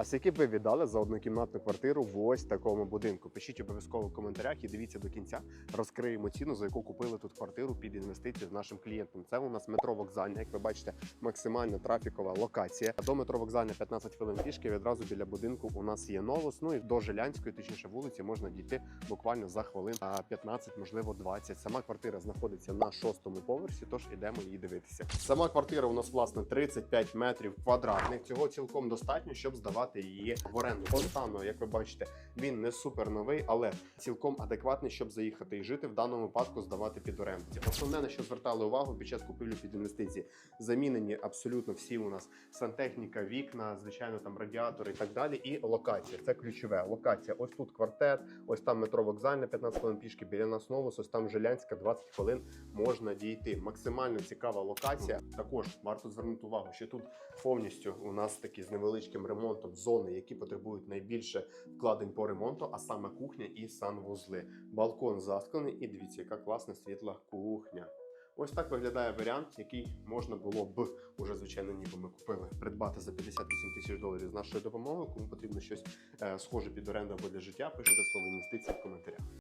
А скільки ви віддали за однокімнатну квартиру в ось такому будинку? Пишіть обов'язково в коментарях і дивіться до кінця. Розкриємо ціну, за яку купили тут квартиру під інвестицію з нашим клієнтом. Це у нас метро вокзальне. Як ви бачите, максимально трафікова локація. До метро вокзальне 15 хвилин пішки. Відразу біля будинку у нас є новус. Ну і до Жилянської, точніше вулиці, можна дійти буквально за хвилин а, 15, можливо 20. Сама квартира знаходиться на шостому поверсі, тож ідемо її дивитися. Сама квартира у нас власне 35 метрів квадратних. Цього цілком достатньо, щоб здавати її в оренду. По як ви бачите, він не супер новий, але цілком адекватний, щоб заїхати і жити в даному випадку здавати під оренду. Основне на що звертали увагу під час купівлі під інвестиції. Замінені абсолютно всі у нас сантехніка, вікна, звичайно, там радіатори і так далі. І локація це ключове. Локація. Ось тут квартет, ось там метро вокзальне, 15 хвилин пішки. Біля нас новус, ось там Жилянська, 20 хвилин можна дійти. Максимально цікава локація. Також варто звернути увагу, що тут повністю у нас такі з невеличким ремонтом зони, які потребують найбільше вкладень по ремонту, а саме кухня і санвузли. Балкон засклений, і дивіться, яка класна світла кухня. Ось так виглядає варіант, який можна було б уже звичайно, ніби ми купили придбати за 58 тисяч доларів з нашою допомогою. Кому потрібно щось е, схоже під оренду або для життя, пишете слово інвестиції в коментарях.